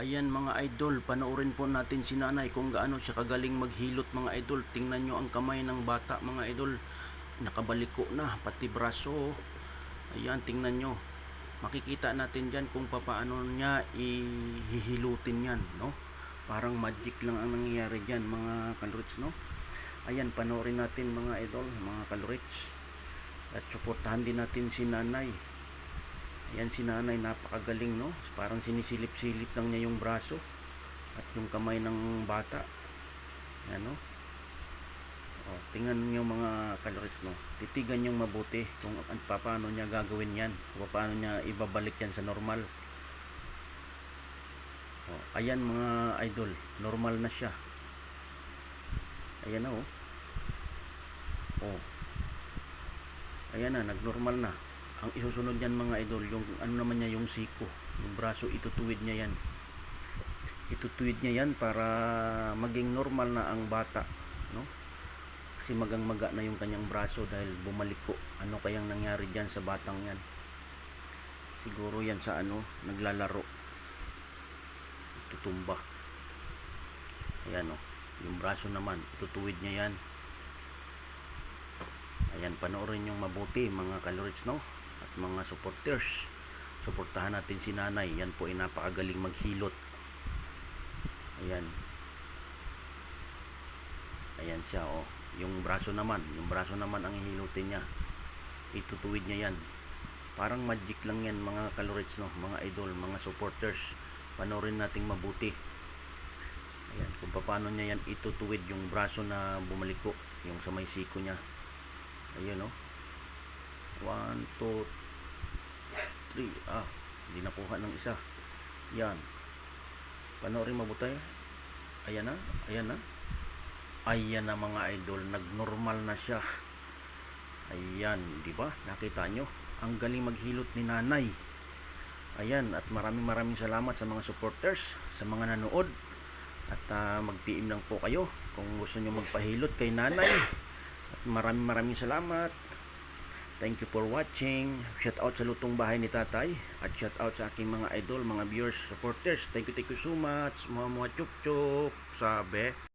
Ayan mga idol, panoorin po natin si nanay kung gaano siya kagaling maghilot mga idol. Tingnan nyo ang kamay ng bata mga idol. Nakabaliko na, pati braso. Ayan, tingnan nyo. Makikita natin dyan kung paano niya ihihilutin yan, no? Parang magic lang ang nangyayari dyan mga kalorits, no? Ayan, panoorin natin mga idol, mga kalorits. At suportahan din natin si nanay. Ayan si nanay, napakagaling no. Parang sinisilip-silip lang niya yung braso at yung kamay ng bata. Ayan no. O, tingnan niyo mga kalorits no. Titigan niyo mabuti kung an- paano niya gagawin yan. Kung paano niya ibabalik yan sa normal. O, ayan mga idol, normal na siya. Ayan na oh. Oh. Ayan na, nagnormal na ang isusunod niyan mga idol yung ano naman niya yung siko. Yung braso itutuwid niya yan. Itutuwid niya yan para maging normal na ang bata no? Kasi magang maga na yung kanyang braso dahil bumaliko ano kayang nangyari diyan sa batang yan? Siguro yan sa ano naglalaro. Tutumba. Ayan o yung braso naman itutuwid niya yan. Ayan, panoorin yung mabuti mga kalorits, no? At mga supporters. Suportahan natin si nanay. Yan po ay napakagaling maghilot. Ayan. Ayan siya, oh. Yung braso naman. Yung braso naman ang hihilutin niya. Itutuwid niya yan. Parang magic lang yan mga kalorits, no? Mga idol, mga supporters. Panoorin nating mabuti. Ayan, kung paano niya yan itutuwid yung braso na bumaliko. Yung sa may siko niya. Ayun oh. 1, 2, 3. Ah, hindi nakuha ng isa. Yan. Panoorin mabuti. Ayan na. Ayan na. Ayan na mga idol. Nagnormal na siya. Ayan. Di ba? Nakita nyo? Ang galing maghilot ni nanay. Ayan. At maraming maraming salamat sa mga supporters. Sa mga nanood. At ah, mag-PM lang po kayo kung gusto nyo magpahilot kay nanay. At maraming maraming salamat. Thank you for watching. Shout out sa lutong bahay ni tatay. At shout out sa aking mga idol, mga viewers, supporters. Thank you, thank you so much. Mga mga chup chup. Sabi.